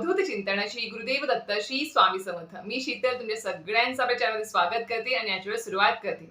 अवधूत चिंतन गुरुदेव दत्त श्री स्वामी समर्थ. मी शीतल तुमच्या सगळ्यांचं आपल्या चॅनलमध्ये स्वागत करते आणि याच्यावर सुरुवात करते.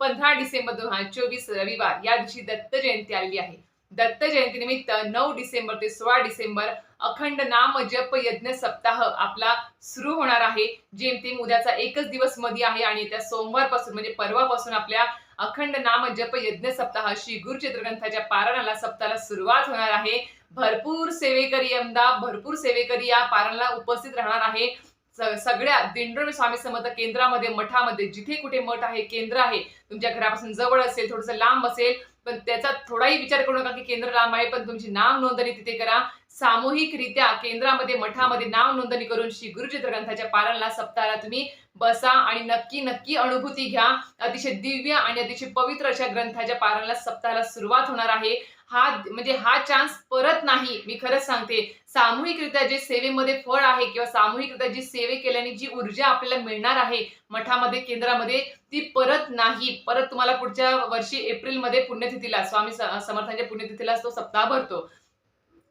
पंधरा डिसेंबर दोन हजार चोवीस रविवार या दिवशी दत्त जयंती आलेली आहे. दत्त जयंतीनिमित्त नऊ डिसेंबर ते सोळा डिसेंबर अखंड नाम जप यज्ञ सप्ताह आपला सुरू होणार आहे. जेमतेम उद्याचा एकच दिवसमध्ये आहे आणि त्या सोमवारपासून म्हणजे परवापासून आपल्या अखंड नाम जप यज्ञ सप्ताह श्री गुरुचित्रग्रंथाच्या पारणाला पारायणाला सप्ताहाला सुरुवात होणार आहे. भरपूर सेवेकरी अमदा भरपूर सेवेकरी या पारायणाला उपस्थित राहणार आहे. स- सगळ्या दिंडोरी स्वामी समर्थ केंद्रामध्ये मठामध्ये जिथे कुठे मठ आहे केंद्र आहे तुमच्या घरापासून जवळ असेल थोडंसं लांब असेल पण त्याचा थोडाही विचार करू नका की केंद्र लांब आहे पण तुमची नाव नोंदणी तिथे करा. सामूहिकरित्या केंद्रामध्ये मठामध्ये नाव नोंदणी करून श्री गुरुचित्र ग्रंथाच्या पारायणाला सप्ताहाला तुम्ही बसा आणि नक्की नक्की अनुभूती घ्या. अतिशय दिव्य आणि अतिशय पवित्र अशा ग्रंथाच्या पारायणाला सप्ताहाला सुरुवात होणार आहे. हा म्हणजे हा चान्स परत नाही मी खरंच सांगते. सामूहिकरित्या जे सेवेमध्ये फळ आहे किंवा सामूहिकरित्या जी सेवे केल्याने जी ऊर्जा आपल्याला मिळणार आहे मठामध्ये केंद्रामध्ये ती परत नाही. परत तुम्हाला पुढच्या वर्षी एप्रिलमध्ये पुण्यतिथीला स्वामी समर्थांच्या पुण्यतिथीला तो सप्ताह भरतो.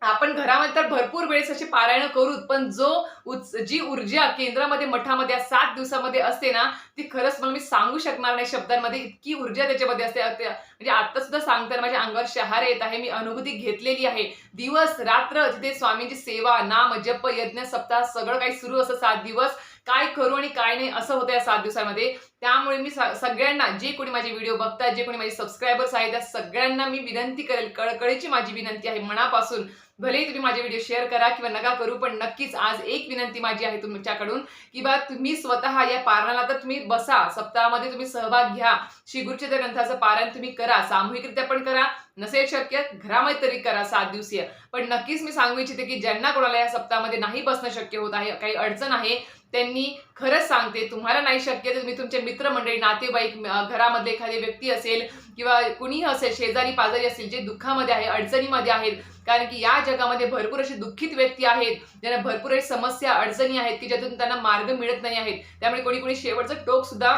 आपण घरामध्ये तर भरपूर वेळेस अशी पारायण करू पण जो उच- जी ऊर्जा केंद्रामध्ये मठामध्ये सात दिवसामध्ये असते ना ती खरंच मला मी सांगू शकणार नाही शब्दांमध्ये. इतकी ऊर्जा त्याच्यामध्ये असते. म्हणजे आता सुद्धा सांगताना माझ्या अंगावर शहार येत आहे मी अनुभूती घेतलेली आहे. दिवस रात्र तिथे स्वामींची सेवा नाम जप यज्ञ सप्ताह सगळं काही सुरू असं सात दिवस. काय करू आणि काय नाही असं होतं या सात दिवसामध्ये. त्यामुळे मी सगळ्यांना जे कोणी माझे व्हिडिओ बघतात जे कोणी माझे सबस्क्रायबर्स आहेत त्या सगळ्यांना मी विनंती करेल कळकळीची माझी विनंती आहे मनापासून. भलेही तुम्ही माझे व्हिडिओ शेअर करा किंवा नका करू पण नक्कीच आज एक विनंती माझी आहे तुमच्याकडून की बा तुम्ही स्वतः या पारणाला तर तुम्ही बसा सप्ताहामध्ये तुम्ही सहभाग घ्या. श्री त्या ग्रंथाचं पारण तुम्ही करा सामूहिकरित्या पण करा नसेल शक्य घरामध्ये तरी करा सात दिवसीय. पण नक्कीच मी सांगू इच्छिते की ज्यांना कोणाला या सप्ताहामध्ये नाही बसणं शक्य होत आहे काही अडचण आहे त्यांनी खरंच सांगते तुम्हाला नाही शक्य तर तुम्ही तुमचे मित्रमंडळी नातेवाईक घरामध्ये घरामधले एखादी व्यक्ती असेल किंवा कुणीही असेल शेजारी पाजारी असेल जे दुःखामध्ये आहे अडचणीमध्ये आहेत कारण की या जगामध्ये भरपूर असे दुःखित व्यक्ती आहेत ज्यांना भरपूर अशी समस्या अडचणी आहेत की ज्यातून त्यांना मार्ग मिळत नाही आहेत. त्यामुळे कोणी कोणी शेवटचं टोक सुद्धा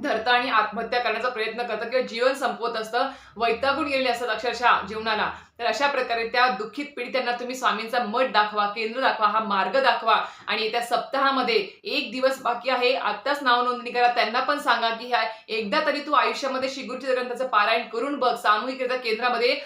धरतं आणि आत्महत्या करण्याचा प्रयत्न करतं किंवा जीवन संपवत असतं. वैतागून गेलेले असतात अक्षरशः जीवनाला. तर अशा प्रकारे त्या दुःखित पीडितांना तुम्ही स्वामींचा मठ दाखवा केंद्र दाखवा हा मार्ग दाखवा. आणि त्या सप्ताहामध्ये एक दिवस बाकी आहे. आत्ताच नाव नोंदणी करा. त्यांना पण सांगा की ह्या एकदा तरी तू आयुष्यामध्ये शिगुरच्या ग्रंथाचं पारायण करून बघ. सामूहिकरित्या केंद्रामध्ये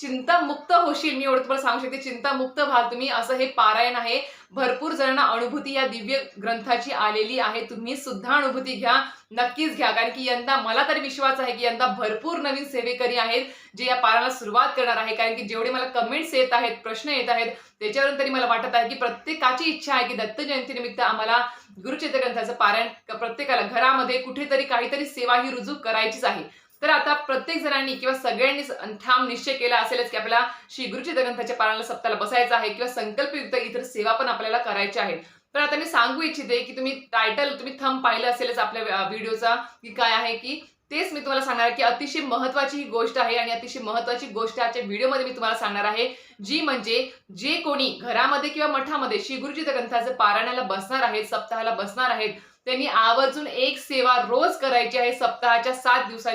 चिंतामुक्त होशील मी एवढं तुम्हाला सांगू शकते. चिंतामुक्त व्हाल तुम्ही. असं हे पारायण आहे. भरपूर जणांना अनुभूती या दिव्य ग्रंथाची आलेली आहे. तुम्ही सुद्धा अनुभूती घ्या. नक्कीच घ्या. कारण की यंदा मला तरी विश्वास आहे की यंदा भरपूर नवीन सेवेकरी आहेत जे या पाराला सुरुवात करणार आहे. कारण की जेवढे मला कमेंट्स येत आहेत प्रश्न येत आहेत त्याच्यावरून तरी मला वाटत आहे की प्रत्येकाची इच्छा आहे की दत्त जयंतीनिमित्त आम्हाला गुरुचित्र ग्रंथाचं पारायण प्रत्येकाला घरामध्ये कुठेतरी काहीतरी सेवा ही रुजू करायचीच आहे. तर आता प्रत्येक जणांनी किंवा सगळ्यांनी ठाम निश्चय केला असेलच की आपल्याला श्री गुरुचित्र ग्रंथाच्या पारायणाला सप्ताला बसायचं आहे किंवा संकल्पयुक्त इतर सेवा पण आपल्याला करायच्या आहेत तर आता मी सांगू इच्छिते की तुम्ही टायटल तुम्ही थंब पाहिलं असेलच आपल्या व्हिडिओचा की काय आहे की तेच मी तुम्हाला सांगणार आहे की अतिशय महत्वाची ही गोष्ट आहे आणि अतिशय महत्वाची गोष्ट आजच्या व्हिडिओमध्ये मी तुम्हाला सांगणार आहे जी म्हणजे जे कोणी घरामध्ये किंवा मठामध्ये श्री गुरुचित्र ग्रंथाचं पारायणाला बसणार आहेत सप्ताहाला बसणार आहेत त्यांनी आवर्जून एक सेवा रोज करायची आहे सप्ताहाच्या सात दिवसां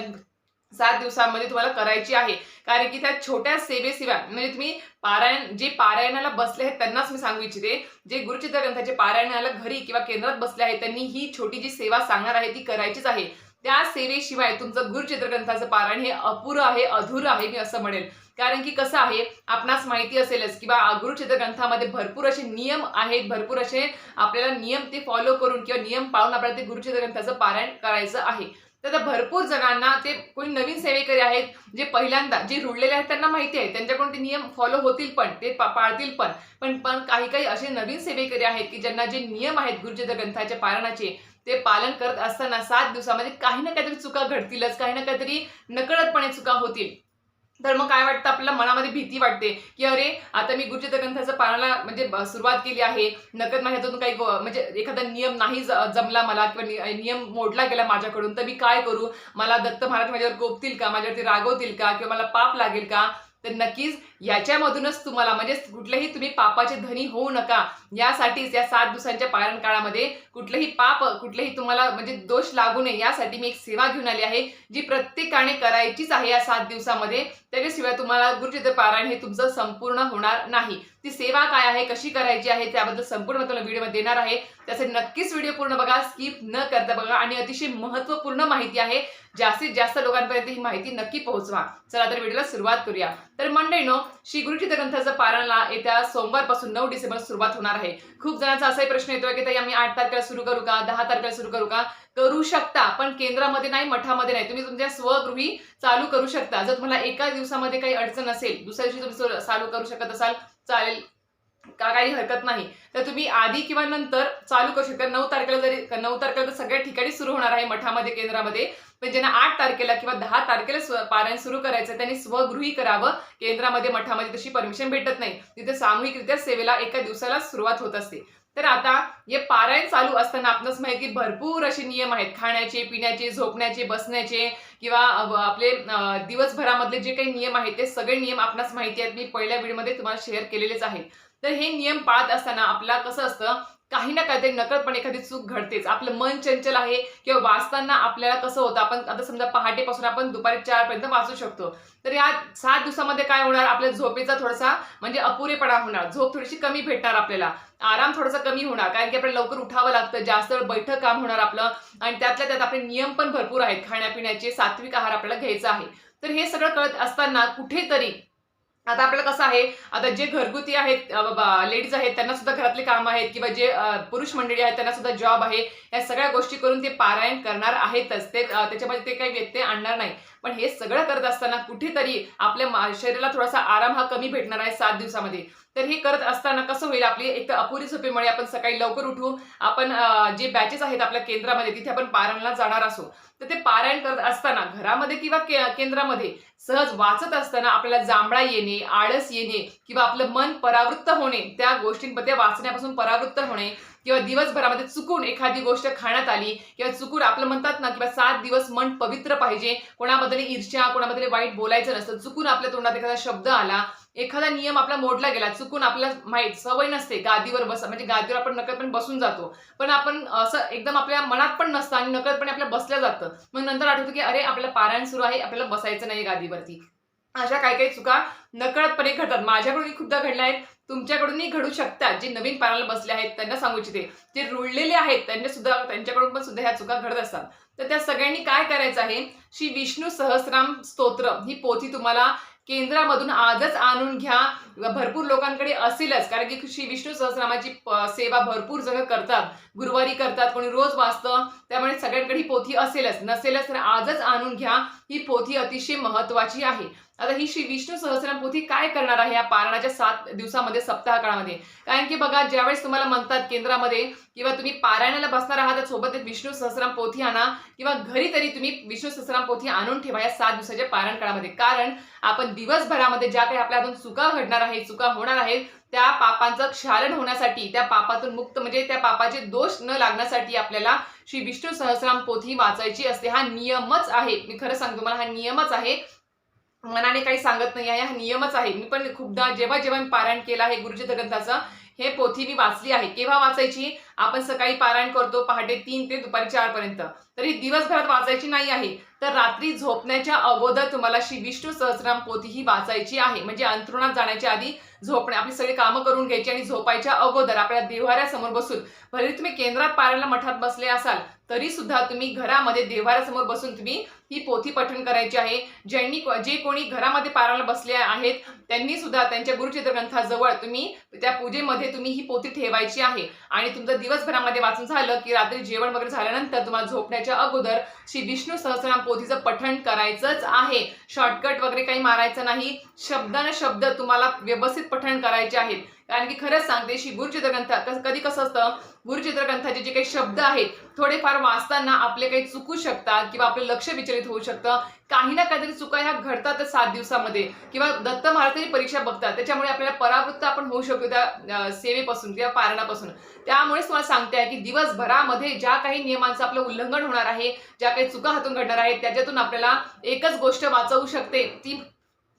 सात दिवसांमध्ये तुम्हाला करायची आहे. कारण की त्या छोट्या सेवेशिवाय म्हणजे तुम्ही पारायण जे पारायणाला बसले आहेत त्यांनाच मी सांगू इच्छिते. जे गुरुचित्र ग्रंथाचे पारायणाला घरी किंवा केंद्रात बसले आहेत त्यांनी ही छोटी जी सेवा सांगणार आहे ती करायचीच आहे. त्या सेवेशिवाय तुमचं गुरुचित्र ग्रंथाचं पारायण हे अपुरं आहे अधुरं आहे मी असं म्हणेल. कारण की कसं आहे आपणास माहिती असेलच किंवा गुरुचित्र ग्रंथामध्ये भरपूर असे नियम आहेत भरपूर असे आपल्याला नियम ते फॉलो करून किंवा नियम पाळून आपल्याला ते गुरुचित्र ग्रंथाचं पारायण करायचं आहे. तर आता भरपूर जणांना ते कोणी नवीन सेवेकरी आहेत जे पहिल्यांदा जे रुळलेले आहेत त्यांना माहिती आहे. त्यांच्याकडून ते नियम फॉलो होतील पण ते पा- पाळतील पण. पण पण काही काही असे नवीन सेवेकरी आहेत की ज्यांना जे नियम आहेत गुरुजी ग्रंथाच्या पालनाचे ते पालन करत असताना सात दिवसामध्ये काही ना काहीतरी चुका घडतीलच. काही ना काहीतरी नकळतपणे चुका होतील. तर मग काय वाटतं? आपल्याला मनामध्ये भीती वाटते की अरे आता मी गुरुचित्र ग्रंथाचं पाळायला म्हणजे सुरुवात केली आहे. नकद माझ्या हातून काही म्हणजे एखादा नियम नाही ज- जमला मला किंवा नियम मोडला गेला माझ्याकडून तर मी काय करू? मला दत्त महाराज माझ्यावर गोपतील का? माझ्यावरती रागवतील का? किंवा मला पाप लागेल का? तर नक्कीच याच्यामधूनच तुम्हाला म्हणजे कुठल्याही तुम्ही पापाचे धनी होऊ नका. यासाठीच या सात दिवसांच्या पारण काळामध्ये कुठलंही पाप कुठलेही तुम्हाला म्हणजे दोष लागू नये यासाठी मी एक सेवा घेऊन आली आहे जी प्रत्येकाने करायचीच आहे या सात दिवसामध्ये. त्याच्याशिवाय तुम्हाला गुरुचित्र पारायण हे तुमचं संपूर्ण होणार नाही. ती सेवा काय आहे कशी करायची आहे त्याबद्दल संपूर्ण तुम्हाला व्हिडिओमध्ये देणार आहे. त्यासाठी नक्कीच व्हिडिओ पूर्ण बघा स्किप न करता बघा आणि अतिशय महत्त्वपूर्ण माहिती आहे. जास्तीत जास्त लोकांपर्यंत ही माहिती नक्की पोहोचवा. चला तर व्हिडिओला सुरुवात करूया. तर मंडळीनो श्री गुरुचित्र ग्रंथाचं पारायणला येत्या सोमवारपासून नऊ डिसेंबर सुरुवात होणार आहे. खूप जणांचा असाही प्रश्न येतोय की ताई आम्ही आठ तारखेला सुरू करू का? दहा तारखेला सुरू करू का? करू शकता पण केंद्रामध्ये नाही मठामध्ये नाही. तुम्ही तुमच्या स्वगृही चालू करू शकता. जर तुम्हाला एका दिवसामध्ये काही अडचण असेल दुसऱ्या दिवशी तुम्ही चालू करू शकत असाल चालेल. का काही हरकत नाही. तर तुम्ही आधी किंवा नंतर चालू करू शकता. नऊ तारखेला जरी नऊ तारखेला तर सगळ्या ठिकाणी सुरू होणार आहे मठामध्ये केंद्रामध्ये. ज्यांना आठ तारखेला किंवा दहा तारखेला पारायण सुरू करायचं त्यांनी स्वगृही करावं. केंद्रामध्ये मठामध्ये तशी परमिशन भेटत नाही. तिथे सामूहिकरित्या सेवेला एका दिवसाला सुरुवात होत असते. तर आता हे पारायण चालू असताना आपणच माहिती भरपूर असे नियम आहेत. खाण्याचे पिण्याचे झोपण्याचे बसण्याचे किंवा आपले दिवसभरामधले जे काही नियम आहेत ते सगळे नियम आपणास माहिती आहेत. मी पहिल्या व्हिडिओमध्ये तुम्हाला शेअर केलेलेच आहे तर हे नियम पाळत असताना आपला कसं असतं काही ना काहीतरी नकळतपणे एखादी चूक घडतेच. आपलं मन चंचल आहे किंवा वाचताना आपल्याला कसं होतं? आपण आता समजा पहाटेपासून आपण दुपारी चारपर्यंत वाचू शकतो. तर या सात दिवसामध्ये काय होणार? आपल्या झोपेचा थोडासा म्हणजे अपुरेपणा होणार. झोप थोडीशी कमी भेटणार आपल्याला. आराम थोडासा कमी होणार. कारण की आपल्याला लवकर उठावं लागतं. जास्त वेळ बैठक काम होणार आपलं. आणि त्यातल्या त्यात आपले नियम पण भरपूर आहेत. खाण्यापिण्याचे सात्विक आहार आपल्याला घ्यायचा आहे. तर हे सगळं कळत असताना कुठेतरी आता आपल्याला कसं आहे? आता जे घरगुती आहेत लेडीज आहेत त्यांना सुद्धा घरातले काम आहेत किंवा जे पुरुष मंडळी आहेत त्यांना सुद्धा जॉब आहे. या सगळ्या गोष्टी करून ते पारायण करणार आहेतच. ते त्याच्यामध्ये ते काही व्यत्यय आणणार नाही. पण हे सगळं करत असताना कुठेतरी आपल्या शरीराला थोडासा आराम हा कमी भेटणार आहे सात दिवसामध्ये. तर हे करत असताना कसं होईल आपली एक तर अपुरी झोपेमुळे आपण सकाळी लवकर उठू आपण जे बॅचेस आहेत आपल्या केंद्रामध्ये तिथे आपण पारायणला जाणार असू. तर ते पारायण करत असताना घरामध्ये किंवा के- केंद्रामध्ये सहज वाचत असताना आपल्याला जांभळा येणे आळस येणे किंवा आपलं मन परावृत्त होणे त्या गोष्टींमध्ये वाचण्यापासून परावृत्त होणे किंवा दिवसभरामध्ये चुकून एखादी गोष्ट खाण्यात आली किंवा चुकून आपलं म्हणतात ना किंवा सात दिवस मन पवित्र पाहिजे कोणाबद्दल ईर्ष्या कोणाबद्दल वाईट बोलायचं नसतं चुकून आपल्या तोंडात एखादा शब्द आला एखादा नियम आपला मोडला गेला चुकून आपल्याला माहीत सवय नसते गादीवर बस म्हणजे गादीवर आपण नकळतपणे बसून जातो. पण आपण असं एकदम आपल्या मनात पण नसतं आणि नकळतपणे आपल्या बसल्या जातं. मग नंतर आठवतं की अरे आपलं पारायण सुरू आहे आपल्याला बसायचं नाही गादीवरती. अशा काही काही चुका नकळतपणे घडतात. माझ्याकडूनही खूपदा घडल्या आहेत. तुमच्याकडूनही घडू शकतात. जे नवीन पारायला बसले आहेत त्यांना सांगू इच्छिते. जे रुळलेले आहेत त्यांना सुद्धा त्यांच्याकडून पण सुद्धा ह्या चुका घडत असतात. तर त्या सगळ्यांनी काय करायचं आहे? श्री विष्णू सहस्राम स्तोत्र ही पोथी तुम्हाला केंद्रामधून आजच आणून घ्या. भरपूर लोकांकडे असेलच. कारण की श्री विष्णू सहस्रामाची सेवा भरपूर जण करतात. गुरुवारी करतात कोणी रोज वाचतं. त्यामुळे सगळ्यांकडे ही पोथी असेलच. नसेलच तर आजच आणून घ्या. ही पोथी अतिशय महत्वाची आहे. आता ही श्री विष्णू सहस्रनाम पोथी काय करणार आहे या पारणाच्या सात दिवसामध्ये सप्ताह काळामध्ये कारण की बघा ज्यावेळेस तुम्हाला म्हणतात केंद्रामध्ये किंवा तुम्ही पारायणाला बसणार आहात तर सोबत विष्णू सहस्राम पोथी आणा किंवा घरी तरी तुम्ही विष्णू सहस्राम पोथी आणून ठेवा या सात दिवसाच्या पारायण काळामध्ये कारण आपण दिवसभरामध्ये ज्या काही आपल्या हातून चुका घडणार आहेत चुका होणार आहेत त्या पापांचं क्षालन होण्यासाठी त्या पापातून मुक्त म्हणजे त्या पापाचे दोष न लागण्यासाठी आपल्याला श्री विष्णू सहस्राम पोथी वाचायची असते. हा नियमच आहे. मी खरं सांगतो मला हा नियमच आहे. मनाने काही सांगत नाही आहे हा नियमच आहे. मी पण खूपदा जेव्हा जेव्हा मी पारायण केला आहे गुरुजी ग्रंथाचं हे पोथी मी वाचली आहे. केव्हा वाचायची? आपण सकाळी पारायण करतो पहाटे तीन ते दुपारी चार पर्यंत. तरी दिवसभरात वाचायची नाही आहे. तर रात्री झोपण्याच्या अगोदर तुम्हाला श्री विष्णू सहस्राम पोथी ही वाचायची आहे. म्हणजे अंथरुणात जाण्याच्या आधी झोपणे आपली सगळी कामं करून घ्यायची आणि झोपायच्या अगोदर आपल्या देव्हाऱ्यासमोर बसून भले तुम्ही केंद्रात पारायला मठात बसले असाल तरी सुद्धा तुम्ही घरामध्ये देव्हाऱ्यासमोर बसून तुम्ही ही पोथी पठण करायची आहे. ज्यांनी जे कोणी घरामध्ये पारायला बसले आहेत त्यांनी सुद्धा त्यांच्या गुरुचित्र ग्रंथाजवळ तुम्ही त्या पूजेमध्ये तुम्ही ही पोथी ठेवायची आहे. आणि तुमचं दिवसभरामध्ये वाचून झालं की रात्री जेवण वगैरे झाल्यानंतर तुम्हाला झोपण्याच्या अगोदर श्री विष्णू सहस्रनाम पोथीचं पठण करायचंच आहे. शॉर्टकट वगैरे काही मारायचं नाही. शब्दानं शब्द तुम्हाला व्यवस्थित पठण करायचे आहेत. कारण की खरंच सांगते श्री गुरुचित्र कधी कसं असतं गुरुचित्रग्रंथाचे जे काही शब्द आहेत थोडेफार वाचताना आपले काही चुकू शकतात किंवा आपलं लक्ष विचलित होऊ शकतं. काही ना काहीतरी चुका ह्या घडतातच सात दिवसामध्ये. किंवा दत्त महाराजांची परीक्षा बघतात. त्याच्यामुळे आपल्याला परावृत्त आपण होऊ शकतो त्या सेवेपासून किंवा पारणापासून त्यामुळेच तुम्हाला सांगते आहे की दिवसभरामध्ये ज्या काही नियमांचं आपलं उल्लंघन होणार आहे ज्या काही चुका हातून घडणार आहेत त्याच्यातून आपल्याला एकच गोष्ट वाचवू शकते ती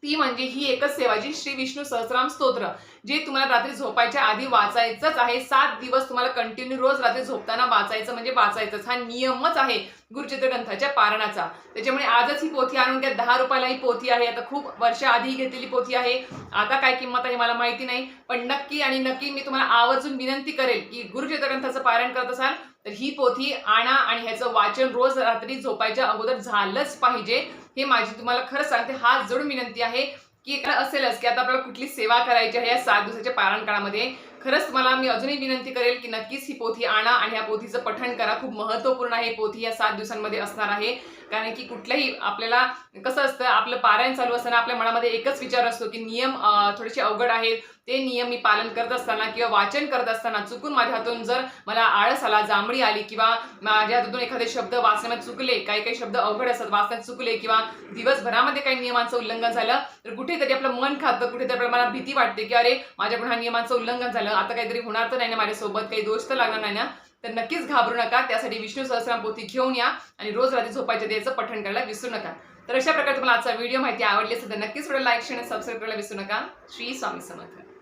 ती म्हणजे ही एकच सेवा जी श्री विष्णू सहस्राम स्तोत्र जे तुम्हाला रात्री झोपायच्या आधी वाचायचंच आहे. सात दिवस तुम्हाला कंटिन्यू रोज रात्री झोपताना वाचायचं म्हणजे वाचायचंच. हा नियमच आहे गुरुचित्र ग्रंथाच्या पारणाचा. त्याच्यामुळे आजच ही पोथी आणून घ्या दहा रुपयाला ही पोथी आहे. आता खूप वर्ष आधी घेतलेली पोथी आहे. आता काय किंमत आहे मला माहिती नाही. पण नक्की आणि नक्की मी तुम्हाला आवर्जून विनंती करेल की गुरुचित्र ग्रंथाचं करत असाल तर ही पोथी आणा आणि ह्याचं वाचन रोज रात्री झोपायच्या अगोदर झालंच पाहिजे हे माझी तुम्हाला खरंच सांगते. हात जोडून विनंती आहे की असेलच की आता आपल्याला कुठली सेवा करायची आहे या सात दिवसाच्या पारायण काळामध्ये खरंच तुम्हाला मी अजूनही विनंती करेल की नक्कीच ही पोथी आणा आणि ह्या पोथीचं पठण करा. खूप महत्त्वपूर्ण आहे पोथी या सात दिवसांमध्ये असणार आहे. कारण की कुठल्याही आपल्याला कसं असतं आपलं पारायण चालू असताना आपल्या मनामध्ये एकच विचार असतो की नियम थोडेसे अवघड आहेत. ते नियम मी पालन करत असताना किंवा वाचन करत असताना चुकून माझ्या हातून जर मला आळस आला जांभळी आली किंवा माझ्या हातून एखादे शब्द वाचण्यात चुकले काही काही शब्द अवघड असतात वाचण्यात चुकले किंवा दिवसभरामध्ये काही नियमांचं उल्लंघन झालं तर कुठेतरी आपलं मन खातं कुठेतरी आपल्याला मला भीती वाटते की अरे माझ्याकडून हा नियमांचं उल्लंघन झालं आता काहीतरी होणार तर नाही ना माझ्यासोबत काही दोष तर लागणार नाही ना? तर नक्कीच घाबरू नका त्यासाठी विष्णू सहस्राम पोथी घेऊन या आणि रोज रात्री झोपायच्या द्यायचं पठण करायला विसरू नका. तर अशा प्रकारे तुम्हाला आजचा व्हिडिओ माहिती आवडली असेल तर नक्कीच व्हिडिओ लाईक शेअर सबस्क्राईब करायला विसरू नका. श्री स्वामी समर्थ.